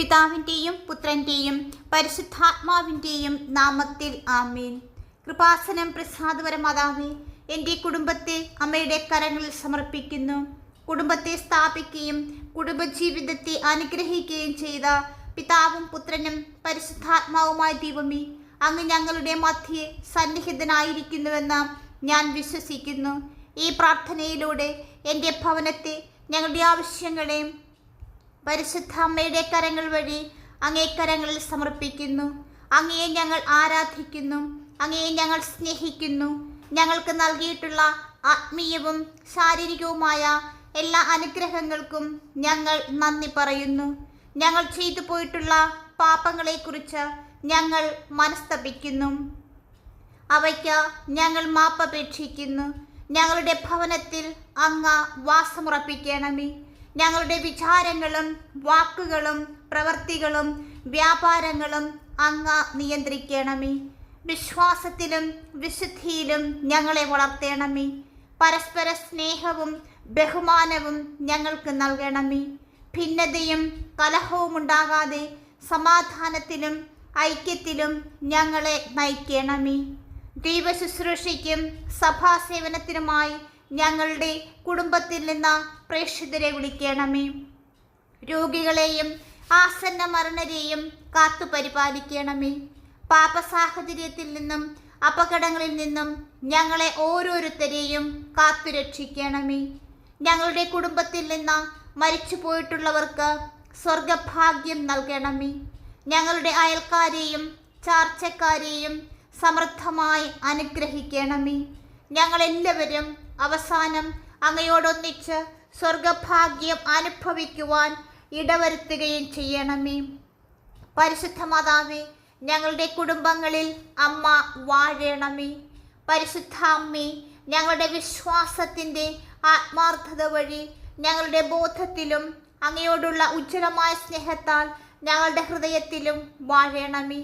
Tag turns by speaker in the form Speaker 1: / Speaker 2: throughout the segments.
Speaker 1: പിതാവിന്റെയും പുത്രന്റെയും പരിശുദ്ധാത്മാവിന്റെയും നാമത്തിൽ ആമേൻ. കൃപാസനം പ്രസാദപര മാതാവേ എന്റെ കുടുംബത്തെ അമ്മയുടെ കരങ്ങളിൽ സമർപ്പിക്കുന്നു. കുടുംബത്തെ സ്ഥാപിക്കുകയും കുടുംബജീവിതത്തെ അനുഗ്രഹിക്കുകയും ചെയ്ത പിതാവും പുത്രനും പരിശുദ്ധാത്മാവുമായ ദൈവമേ അങ്ങ് ഞങ്ങളുടെ മധ്യേ സന്നിഹിതനായിരിക്കുന്നുവെന്ന് ഞാൻ വിശ്വസിക്കുന്നു. ഈ പ്രാർത്ഥനയിലൂടെ എന്റെ ഭവനത്തെ ഞങ്ങളുടെ ആവശ്യങ്ങളെയും പരിശുദ്ധ അമ്മയുടെ കരങ്ങൾ വഴി അങ്ങേ കരങ്ങളിൽ സമർപ്പിക്കുന്നു. അങ്ങയെ ഞങ്ങൾ ആരാധിക്കുന്നു. അങ്ങയെ ഞങ്ങൾ സ്നേഹിക്കുന്നു. ഞങ്ങൾക്ക് നൽകിയിട്ടുള്ള ആത്മീയവും ശാരീരികവുമായ എല്ലാ അനുഗ്രഹങ്ങൾക്കും ഞങ്ങൾ നന്ദി പറയുന്നു. ഞങ്ങൾ ചെയ്തു പോയിട്ടുള്ള പാപങ്ങളെക്കുറിച്ച് ഞങ്ങൾ മനസ്തപിക്കുന്നു. അവയ്ക്ക് ഞങ്ങൾ മാപ്പപേക്ഷിക്കുന്നു ഞങ്ങളുടെ ഭവനത്തിൽ അങ്ങ് വാസമുറപ്പിക്കണമേ. ഞങ്ങളുടെ വിചാരങ്ങളും വാക്കുകളും പ്രവൃത്തികളും വ്യാപാരങ്ങളും അങ്ങ നിയന്ത്രിക്കണമേ. വിശ്വാസത്തിലും വിശുദ്ധിയിലും ഞങ്ങളെ വളർത്തണമേ. പരസ്പര സ്നേഹവും ബഹുമാനവും ഞങ്ങൾക്ക് നൽകണമേ. ഭിന്നതയും കലഹവും ഉണ്ടാകാതെ സമാധാനത്തിലും ഐക്യത്തിലും ഞങ്ങളെ നയിക്കണമേ. ദൈവശുശ്രൂഷയ്ക്കും സഭാസേവനത്തിനുമായി ഞങ്ങളുടെ കുടുംബത്തിൽ നിന്ന് പ്രേക്ഷിതരെ വിളിക്കണമേ. രോഗികളെയും ആസന്ന മരണരെയും കാത്തു പരിപാലിക്കണമേ. പാപ സാഹചര്യത്തിൽ നിന്നും അപകടങ്ങളിൽ നിന്നും ഞങ്ങളെ ഓരോരുത്തരെയും കാത്തു രക്ഷിക്കണമേ. ഞങ്ങളുടെ കുടുംബത്തിൽ നിന്ന് മരിച്ചു പോയിട്ടുള്ളവർക്ക് സ്വർഗഭാഗ്യം നൽകണമേ. ഞങ്ങളുടെ അയൽക്കാരെയും ചാർച്ചക്കാരെയും സമൃദ്ധമായി അനുഗ്രഹിക്കണമേ. ഞങ്ങളെല്ലാവരും അവസാനം അങ്ങയോടൊന്നിച്ച് സ്വർഗഭാഗ്യം അനുഭവിക്കുവാൻ ഇടവരുത്തുകയും ചെയ്യണമേ. പരിശുദ്ധ മാതാവേ ഞങ്ങളുടെ കുടുംബങ്ങളിൽ അമ്മ വാഴണമേ. പരിശുദ്ധ അമ്മേ ഞങ്ങളുടെ വിശ്വാസത്തിന്റെ ആത്മാർത്ഥത വഴി ഞങ്ങളുടെ ബോധത്തിലും അങ്ങയോടുള്ള ഉജ്ജ്വലമായ സ്നേഹത്താൽ ഞങ്ങളുടെ ഹൃദയത്തിലും വാഴണമേ.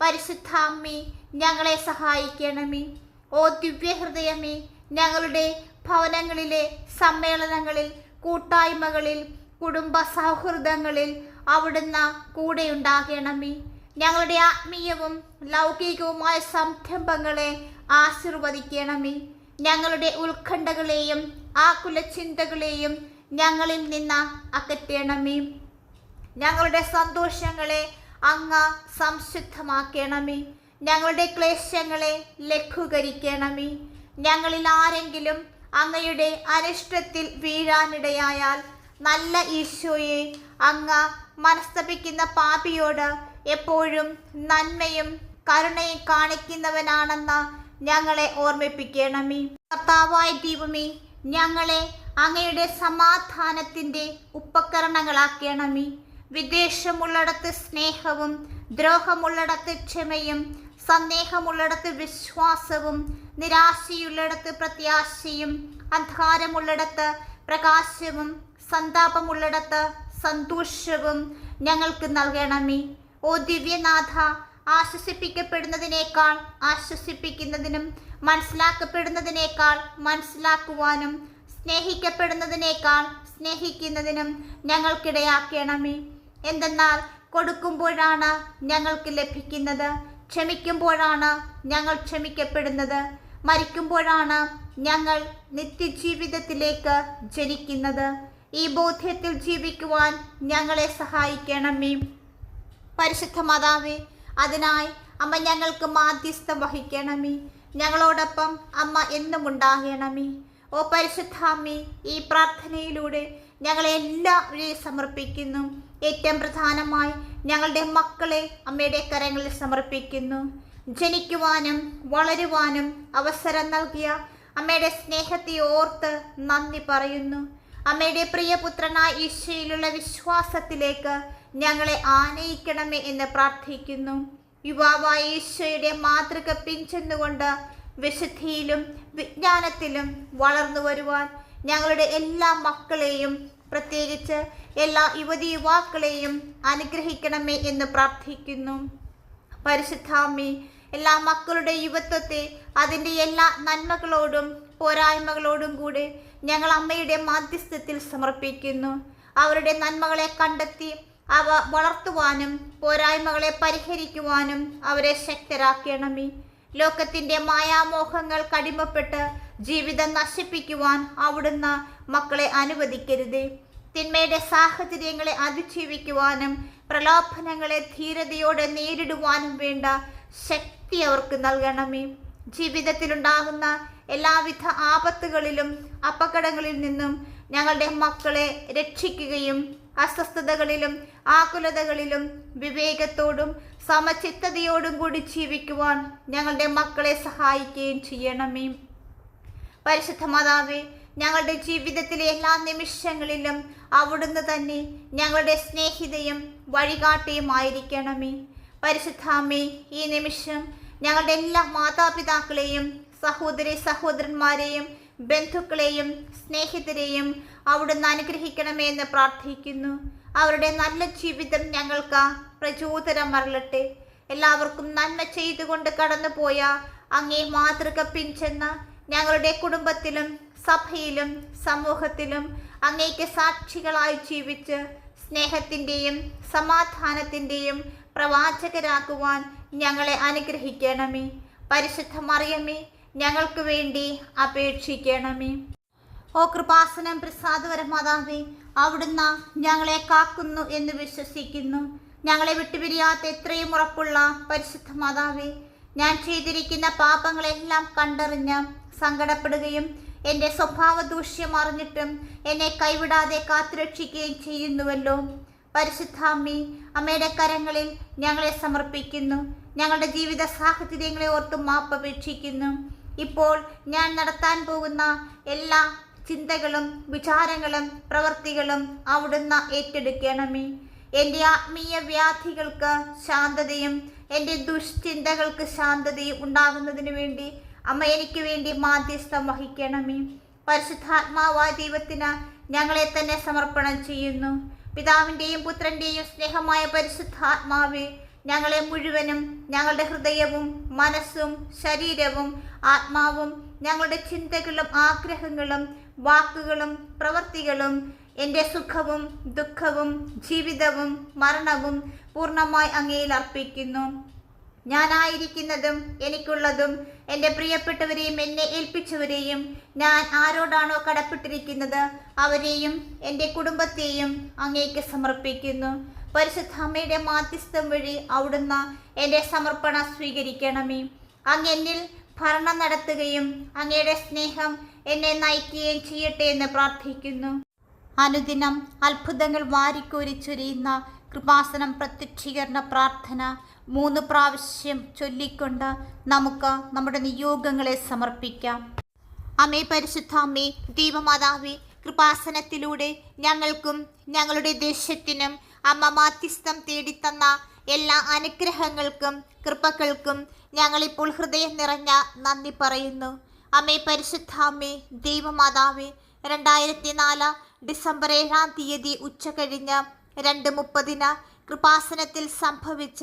Speaker 1: പരിശുദ്ധ അമ്മേ ഞങ്ങളെ സഹായിക്കണമേ. ഓ ദിവ്യഹൃദയമേ ഞങ്ങളുടെ ഭവനങ്ങളിലെ സമ്മേളനങ്ങളിൽ കൂട്ടായ്മകളിൽ കുടുംബ സൗഹൃദങ്ങളിൽ അവിടുന്ന് കൂടെ ഉണ്ടാകണമേ. ഞങ്ങളുടെ ആത്മീയവും ലൗകികവുമായ സംരംഭങ്ങളെ ആശീർവദിക്കണമേ. ഞങ്ങളുടെ ഉത്കണ്ഠകളെയും ആകുല ചിന്തകളെയും ഞങ്ങളിൽ നിന്ന് അകറ്റണമേ. ഞങ്ങളുടെ സന്തോഷങ്ങളെ അങ്ങ് സംശുദ്ധമാക്കണമേ. ഞങ്ങളുടെ ക്ലേശങ്ങളെ ലഘൂകരിക്കണമേ. ഞങ്ങളിൽ ആരെങ്കിലും അങ്ങയുടെ അനിഷ്ടത്തിൽ വീഴാനിടയായാൽ നല്ല ഈശോയെ അങ്ങ് മനസ്തപിക്കുന്ന പാപിയോട് എപ്പോഴും നന്മയും കരുണയും കാണിക്കുന്നവനാണെന്ന് ഞങ്ങളെ ഓർമ്മിപ്പിക്കണമേ. കർത്താവായി ദീപമേ ഞങ്ങളെ അങ്ങയുടെ സമാധാനത്തിന്റെ ഉപകരണങ്ങളാക്കണമേ. വിദ്വേഷമുള്ളിടത്ത് സ്നേഹവും ദ്രോഹമുള്ളിടത്ത് ക്ഷമയും സന്ദേഹമുള്ളിടത്ത് വിശ്വാസവും നിരാശയുള്ളിടത്ത് പ്രത്യാശയും അന്ധകാരമുള്ളിടത്ത് പ്രകാശവും സന്താപമുള്ളിടത്ത് സന്തോഷവും ഞങ്ങൾക്ക് നൽകണമേ. ഓ ദിവ്യനാഥ ആശ്വസിപ്പിക്കപ്പെടുന്നതിനേക്കാൾ ആശ്വസിപ്പിക്കുന്നതിനും മനസ്സിലാക്കപ്പെടുന്നതിനേക്കാൾ മനസ്സിലാക്കുവാനും സ്നേഹിക്കപ്പെടുന്നതിനേക്കാൾ സ്നേഹിക്കുന്നതിനും ഞങ്ങൾക്കിടയാക്കണമേ. എന്തെന്നാൽ കൊടുക്കുമ്പോഴാണ് ഞങ്ങൾക്ക് ലഭിക്കുന്നത്. ക്ഷമിക്കുമ്പോഴാണ് ഞങ്ങൾ ക്ഷമിക്കപ്പെടുന്നത്. മരിക്കുമ്പോഴാണ് ഞങ്ങൾ നിത്യജീവിതത്തിലേക്ക് ജനിക്കുന്നത്. ഈ ബോധ്യത്തിൽ ജീവിക്കുവാൻ ഞങ്ങളെ സഹായിക്കണമേ. പരിശുദ്ധ മാതാവേ അതിനായി അമ്മ ഞങ്ങൾക്ക് മാധ്യസ്ഥം വഹിക്കണമേ. ഞങ്ങളോടൊപ്പം അമ്മ എന്നും ഉണ്ടാകണമേ. ഓ പരിശുദ്ധാമ്മേ ഈ പ്രാർത്ഥനയിലൂടെ ഞങ്ങളെ എല്ലാവരെയും സമർപ്പിക്കുന്നു. ഏറ്റവും പ്രധാനമായി ഞങ്ങളുടെ മക്കളെ അമ്മയുടെ കരങ്ങളിൽ സമർപ്പിക്കുന്നു. ജനിക്കുവാനും വളരുവാനും അവസരം നൽകിയ അമ്മയുടെ സ്നേഹത്തെ ഓർത്ത് നന്ദി പറയുന്നു. അമ്മയുടെ പ്രിയപുത്രനായ ഈശോയിലുള്ള വിശ്വാസത്തിലേക്ക് ഞങ്ങളെ ആനയിക്കണമേ എന്ന് പ്രാർത്ഥിക്കുന്നു. യുവാവായ ഈശോയുടെ മാതൃക പിൻചെന്നുകൊണ്ട് വിശുദ്ധിയിലും വിജ്ഞാനത്തിലും വളർന്നു വരുവാൻ ഞങ്ങളുടെ എല്ലാ മക്കളെയും പ്രത്യേകിച്ച് എല്ലാ യുവതി യുവാക്കളെയും അനുഗ്രഹിക്കണമേ എന്ന് പ്രാർത്ഥിക്കുന്നു. പരിശുദ്ധാമ്മി എല്ലാ മക്കളുടെ യുവത്വത്തെ അതിന്റെ എല്ലാ നന്മകളോടും പോരായ്മകളോടും കൂടെ ഞങ്ങൾ അമ്മയുടെ മാധ്യസ്ഥത്തിൽ സമർപ്പിക്കുന്നു. അവരുടെ നന്മകളെ കണ്ടെത്തി അവ വളർത്തുവാനും പോരായ്മകളെ പരിഹരിക്കുവാനും അവരെ ശക്തരാക്കണമേ. ലോകത്തിന്റെ മായാമോഹങ്ങൾ കടിമപ്പെട്ട് ജീവിതം നശിപ്പിക്കുവാൻ അവിടുന്ന് മക്കളെ അനുവദിക്കരുത്. തിന്മയുടെ സാഹചര്യങ്ങളെ അതിജീവിക്കുവാനും പ്രലോഭനങ്ങളെ ധീരതയോടെ നേരിടുവാനും വേണ്ട ശക്തി അവർക്ക് നൽകണമേ. ജീവിതത്തിലുണ്ടാകുന്ന എല്ലാവിധ ആപത്തുകളിലും അപകടങ്ങളിൽ നിന്നും ഞങ്ങളുടെ മക്കളെ രക്ഷിക്കുകയും അസ്വസ്ഥതകളിലും ആകുലതകളിലും വിവേകത്തോടും സമചിത്തതയോടും കൂടി ജീവിക്കുവാൻ ഞങ്ങളുടെ മക്കളെ സഹായിക്കുകയും ചെയ്യണമേ. പരിശുദ്ധ മാതാവേ ഞങ്ങളുടെ ജീവിതത്തിലെ എല്ലാ നിമിഷങ്ങളിലും അവിടുന്ന് തന്നെ ഞങ്ങളുടെ സ്നേഹിതയും വഴികാട്ടിയുമായിരിക്കണമേ. പരിശുദ്ധാമേ ഈ നിമിഷം ഞങ്ങളുടെ എല്ലാ മാതാപിതാക്കളെയും സഹോദരി സഹോദരന്മാരെയും ബന്ധുക്കളെയും സ്നേഹിതരെയും അവിടുന്ന് അനുഗ്രഹിക്കണമേ എന്ന് പ്രാർത്ഥിക്കുന്നു. അവരുടെ നല്ല ജീവിതം ഞങ്ങൾക്ക് പ്രചോദനം അരളട്ടെ എല്ലാവർക്കും നന്മ ചെയ്തുകൊണ്ട് കടന്നുപോയ അങ്ങേ മാതൃക പിൻചെന്ന ഞങ്ങളുടെ കുടുംബത്തിലും സഭയിലും സമൂഹത്തിലും അങ്ങേക്ക് സാക്ഷികളായി ജീവിച്ച് സ്നേഹത്തിന്റെയും സമാധാനത്തിന്റെയും പ്രവാചകരാക്കുവാൻ ഞങ്ങളെ അനുഗ്രഹിക്കണമേ. പരിശുദ്ധ മറിയമേ ഞങ്ങൾക്ക് വേണ്ടി അപേക്ഷിക്കണമേ. ഓ കൃപാസനം പ്രസാദവര മാതാവേ അവിടുന്ന് ഞങ്ങളെ കാക്കുന്നു എന്ന് വിശ്വസിക്കുന്നു. ഞങ്ങളെ വിട്ടുപിരിയാത്ത എത്രയും ഉറപ്പുള്ള പരിശുദ്ധ മാതാവേ ഞാൻ ചെയ്തിരിക്കുന്ന പാപങ്ങളെല്ലാം കണ്ടറിഞ്ഞ് സങ്കടപ്പെടുകയും എന്റെ സ്വഭാവ ദൂഷ്യം അറിഞ്ഞിട്ടും എന്നെ കൈവിടാതെ കാത്തുരക്ഷിക്കുകയും ചെയ്യുന്നുവല്ലോ. പരിശുദ്ധാമ്മി അമ്മയുടെ കരങ്ങളിൽ ഞങ്ങളെ സമർപ്പിക്കുന്നു. ഞങ്ങളുടെ ജീവിത സാഹചര്യങ്ങളെ ഓർത്ത് മാപ്പപേക്ഷിക്കുന്നു ഇപ്പോൾ ഞാൻ നടത്താൻ പോകുന്ന എല്ലാ ചിന്തകളും വിചാരങ്ങളും പ്രവൃത്തികളും അവിടുന്ന് ഏറ്റെടുക്കണമേ. എന്റെ ആത്മീയ വ്യാധികൾക്ക് ശാന്തതയും എന്റെ ദുഷ്ചിന്തകൾക്ക് ശാന്തതയും ഉണ്ടാകുന്നതിന് വേണ്ടി അമ്മ എനിക്ക് വേണ്ടി മാധ്യസ്ഥം വഹിക്കണമേ. പരിശുദ്ധാത്മാവായ ദൈവത്തിന് ഞങ്ങളെ തന്നെ സമർപ്പണം ചെയ്യുന്നു. പിതാവിന്റെയും പുത്രന്റെയും സ്നേഹമായ പരിശുദ്ധാത്മാവേ ഞങ്ങളെ മുഴുവനും ഞങ്ങളുടെ ഹൃദയവും മനസ്സും ശരീരവും ആത്മാവും ഞങ്ങളുടെ ചിന്തകളും ആഗ്രഹങ്ങളും വാക്കുകളും പ്രവൃത്തികളും എന്റെ സുഖവും ദുഃഖവും ജീവിതവും മരണവും പൂർണമായി അങ്ങയിൽ അർപ്പിക്കുന്നു. ഞാനായിരിക്കുന്നതും എനിക്കുള്ളതും എന്റെ പ്രിയപ്പെട്ടവരെയും എന്നെ ഏൽപ്പിച്ചവരെയും ഞാൻ ആരോടാണോ കടപ്പെട്ടിരിക്കുന്നത് അവരെയും എന്റെ കുടുംബത്തെയും അങ്ങേക്ക് സമർപ്പിക്കുന്നു. പരിശുദ്ധ അമ്മയുടെ മാധ്യസ്ഥം വഴി അവിടുന്ന് എന്റെ സമർപ്പണ സ്വീകരിക്കണമേ. അങ്ങ് എന്നിൽ ഭരണം നടത്തുകയും അങ്ങയുടെ സ്നേഹം എന്നെ നയിക്കുകയും ചെയ്യട്ടെ എന്ന് പ്രാർത്ഥിക്കുന്നു. അനുദിനം അത്ഭുതങ്ങൾ വാരിക്കോരി ചൊരിയുന്ന കൃപാസനം പ്രത്യക്ഷീകരണ പ്രാർത്ഥന മൂന്ന് പ്രാവശ്യം ചൊല്ലിക്കൊണ്ട് നമുക്ക് നമ്മുടെ നിയോഗങ്ങളെ സമർപ്പിക്കാം. അമ്മേ പരിശുദ്ധ അമ്മേ ദൈവമാതാവേ കൃപാസനത്തിലൂടെ ഞങ്ങൾക്കും ഞങ്ങളുടെ ദേശത്തിനും അമ്മ മാധ്യസ്ഥം തേടിത്തന്ന എല്ലാ അനുഗ്രഹങ്ങൾക്കും കൃപകൾക്കും ഞങ്ങളിപ്പോൾ ഹൃദയം നിറഞ്ഞ നന്ദി പറയുന്നു. അമ്മേ പരിശുദ്ധ അമ്മേ ദൈവമാതാവേ രണ്ടായിരത്തി നാല് ഡിസംബർ ഏഴാം തീയതി ഉച്ച കഴിഞ്ഞ് രണ്ട് മുപ്പതിന് കൃപാസനത്തിൽ സംഭവിച്ച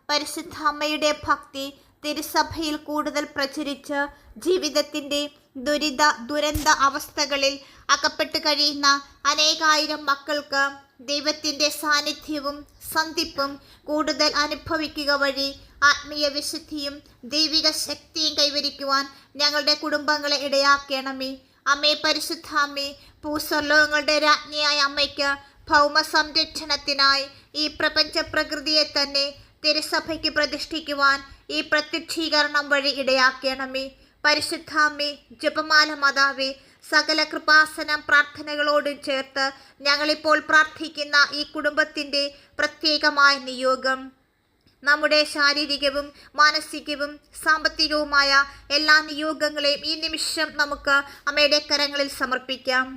Speaker 1: പരിശുദ്ധ അമ്മയുടെ ഭക്തി തിരുസഭയിൽ കൂടുതൽ പ്രചരിച്ച് ജീവിതത്തിന്റെ ദുരിത ദുരന്ത അവസ്ഥകളിൽ അകപ്പെട്ട് കഴിയുന്ന അനേകായിരം മക്കൾക്ക് ദൈവത്തിന്റെ സാന്നിധ്യവും സന്ധിപ്പും കൂടുതൽ അനുഭവിക്കുക വഴി ആത്മീയ വിശുദ്ധിയും ദൈവിക ശക്തിയും കൈവരിക്കുവാൻ ഞങ്ങളുടെ കുടുംബങ്ങളെ ഇടയാക്കണമേ. അമ്മേ പരിശുദ്ധ അമ്മേ ഭൂസ്വർലോകങ്ങളുടെ രാജ്ഞിയായ അമ്മയ്ക്ക് ഭൗമ സംരക്ഷണത്തിനായി ഈ പ്രപഞ്ച പ്രകൃതിയെ തന്നെ തിരുസഭയ്ക്ക് പ്രതിഷ്ഠിക്കുവാൻ ഈ പ്രത്യക്ഷീകരണം വഴി ഇടയാക്കണമേ. പരിശുദ്ധാമ്മേ ജപമാല മാതാവേ സകല കൃപാസനം പ്രാർത്ഥനകളോടും ചേർത്ത് ഞങ്ങളിപ്പോൾ പ്രാർത്ഥിക്കുന്ന ഈ കുടുംബത്തിന്റെ പ്രത്യേകമായ നിയോഗം. നമ്മുടെ ശാരീരികവും മാനസികവും സാമ്പത്തികവുമായ എല്ലാ നിയോഗങ്ങളെയും ഈ നിമിഷം നമുക്ക് അമ്മയുടെ കരങ്ങളിൽ സമർപ്പിക്കാം.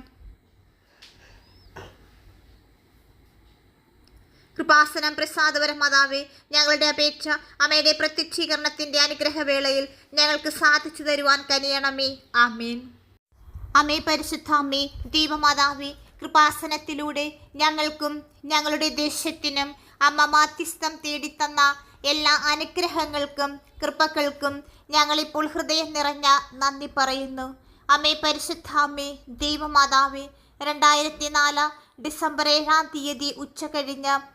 Speaker 1: കൃപാസനം പ്രസാദപര മാതാവേ ഞങ്ങളുടെ അപേക്ഷ അമ്മയുടെ പ്രത്യക്ഷീകരണത്തിന്റെ അനുഗ്രഹവേളയിൽ ഞങ്ങൾക്ക് സാധിച്ചു തരുവാൻ കനിയണമേ. ആമീൻ. അമ്മേ പരിശുദ്ധ അമ്മേ ദീപമാതാവേ കൃപാസനത്തിലൂടെ ഞങ്ങൾക്കും ഞങ്ങളുടെ ദേശത്തിനും അമ്മ മാധ്യസ്ഥം തേടിത്തന്ന എല്ലാ അനുഗ്രഹങ്ങൾക്കും കൃപകൾക്കും ഞങ്ങളിപ്പോൾ ഹൃദയം നിറഞ്ഞ നന്ദി പറയുന്നു. അമ്മേ പരിശുദ്ധ അമ്മേ ദൈവമാതാവേ രണ്ടായിരത്തി നാല് ഡിസംബർ ഏഴാം തീയതി ഉച്ച കഴിഞ്ഞ്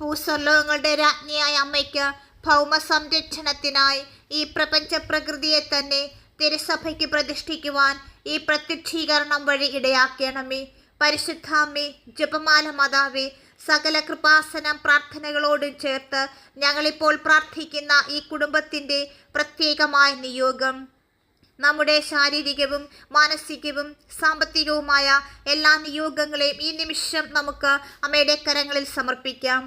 Speaker 1: ഭൂസ്വർലോകങ്ങളുടെ രാജ്ഞിയായ അമ്മയ്ക്ക് ഭൗമ സംരക്ഷണത്തിനായി ഈ പ്രപഞ്ച പ്രകൃതിയെ തന്നെ തിരുസഭയ്ക്ക് പ്രതിഷ്ഠിക്കുവാൻ ഈ പ്രത്യക്ഷീകരണം വഴി ഇടയാക്കണമേ. പരിശുദ്ധാമ്മേ ജപമാല മാതാവേ സകല കൃപാസനം പ്രാർത്ഥനകളോടും ചേർത്ത് ഞങ്ങളിപ്പോൾ പ്രാർത്ഥിക്കുന്ന ഈ കുടുംബത്തിന്റെ പ്രത്യേകമായ നിയോഗം. നമ്മുടെ ശാരീരികവും മാനസികവും സാമ്പത്തികവുമായ എല്ലാ നിയോഗങ്ങളെയും ഈ നിമിഷം നമുക്ക് അമ്മയുടെ കരങ്ങളിൽ സമർപ്പിക്കാം.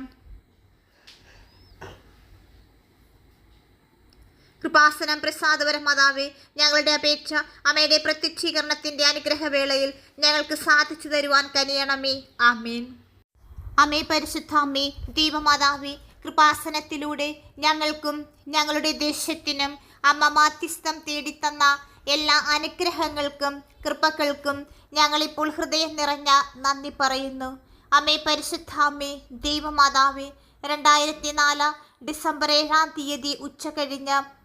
Speaker 1: കൃപാസനം പ്രസാദപരം മാതാവേ ഞങ്ങളുടെ അപേക്ഷ അമ്മയുടെ പ്രത്യക്ഷീകരണത്തിന്റെ അനുഗ്രഹവേളയിൽ ഞങ്ങൾക്ക് സാധിച്ചു തരുവാൻ കനിയണമേ. ആമീൻ. അമ്മേ പരിശുദ്ധ അമ്മേ ദൈവമാതാവേ കൃപാസനത്തിലൂടെ ഞങ്ങൾക്കും ഞങ്ങളുടെ ദേശത്തിനും അമ്മ മാധ്യസ്ഥം തേടിത്തന്ന എല്ലാ അനുഗ്രഹങ്ങൾക്കും കൃപകൾക്കും ഞങ്ങളിപ്പോൾ ഹൃദയം നിറഞ്ഞ നന്ദി പറയുന്നു. അമ്മേ പരിശുദ്ധ അമ്മേ ദൈവമാതാവേ രണ്ടായിരത്തി നാല് ഡിസംബർ ഏഴാം തീയതി ഉച്ച കഴിഞ്ഞ്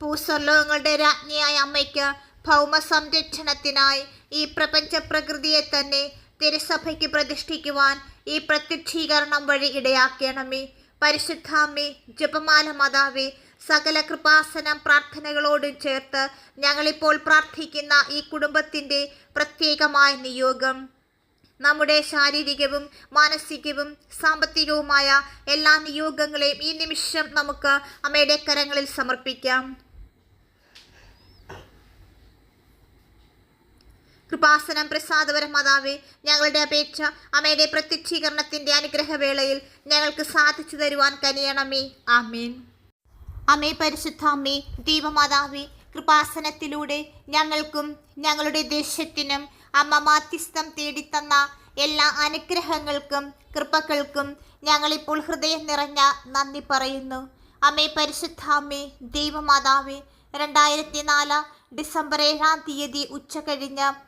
Speaker 1: ഭൂസ്വർലോകങ്ങളുടെ രാജ്ഞിയായ അമ്മയ്ക്ക് ഭൗമ സംരക്ഷണത്തിനായി ഈ പ്രപഞ്ച പ്രകൃതിയെ തന്നെ തിരുസഭയ്ക്ക് പ്രതിഷ്ഠിക്കുവാൻ ഈ പ്രത്യക്ഷീകരണം വഴി ഇടയാക്കണമേ. പരിശുദ്ധാമ്മേ ജപമാല മാതാവേ സകല കൃപാസനം പ്രാർത്ഥനകളോടും ചേർത്ത് ഞങ്ങളിപ്പോൾ പ്രാർത്ഥിക്കുന്ന ഈ കുടുംബത്തിന്റെ പ്രത്യേകമായ നിയോഗം. നമ്മുടെ ശാരീരികവും മാനസികവും സാമ്പത്തികവുമായ എല്ലാ നിയോഗങ്ങളെയും ഈ നിമിഷം നമുക്ക് അമ്മയുടെ കരങ്ങളിൽ സമർപ്പിക്കാം. കൃപാസനം പ്രസാദപരം മാതാവേ ഞങ്ങളുടെ അപേക്ഷ അമ്മയുടെ പ്രത്യക്ഷീകരണത്തിന്റെ അനുഗ്രഹവേളയിൽ ഞങ്ങൾക്ക് സാധിച്ചു തരുവാൻ കനിയണമേ. ആമീൻ. അമ്മേ പരിശുദ്ധ അമ്മേ ദീപമാതാവേ കൃപാസനത്തിലൂടെ ഞങ്ങൾക്കും ഞങ്ങളുടെ ദേശത്തിനും അമ്മ മാധ്യസ്ഥം തേടിത്തന്ന എല്ലാ അനുഗ്രഹങ്ങൾക്കും കൃപകൾക്കും ഞങ്ങളിപ്പോൾ ഹൃദയം നിറഞ്ഞ നന്ദി പറയുന്നു. അമ്മേ പരിശുദ്ധ അമ്മേ ദൈവമാതാവേ രണ്ടായിരത്തി നാല് ഡിസംബർ ഏഴാം തീയതി ഉച്ച കഴിഞ്ഞ്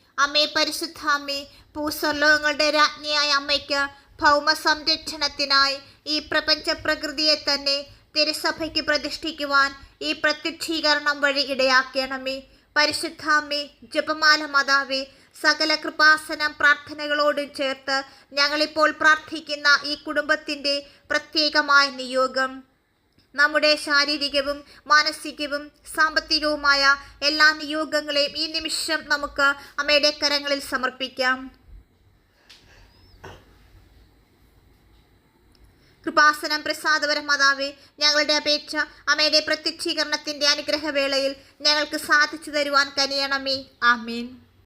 Speaker 1: അമ്മേ പരിശുദ്ധ അമ്മേ ഭൂസ്വർലോകങ്ങളുടെ രാജ്ഞിയായ അമ്മയ്ക്ക് ഭൗമ സംരക്ഷണത്തിനായി ഈ പ്രപഞ്ച പ്രകൃതിയെ തന്നെ തിരുസഭയ്ക്ക് പ്രതിഷ്ഠിക്കുവാൻ ഈ പ്രത്യക്ഷീകരണം വഴി ഇടയാക്കണമേ. പരിശുദ്ധാമ്മേ ജപമാല മാതാവേ സകല കൃപാസനം പ്രാർത്ഥനകളോടും ചേർത്ത് ഞങ്ങളിപ്പോൾ പ്രാർത്ഥിക്കുന്ന ഈ കുടുംബത്തിന്റെ പ്രത്യേകമായ നിയോഗം. നമ്മുടെ ശാരീരികവും മാനസികവും സാമ്പത്തികവുമായ എല്ലാ നിയോഗങ്ങളെയും ഈ നിമിഷം നമുക്ക് അമ്മയുടെ കരങ്ങളിൽ സമർപ്പിക്കാം. കൃപാസനം പ്രസാദപരം മാതാവേ ഞങ്ങളുടെ അപേക്ഷ അമ്മയുടെ പ്രത്യക്ഷീകരണത്തിന്റെ അനുഗ്രഹവേളയിൽ ഞങ്ങൾക്ക് സാധിച്ചു തരുവാൻ കനിയണമേ. ആമേൻ.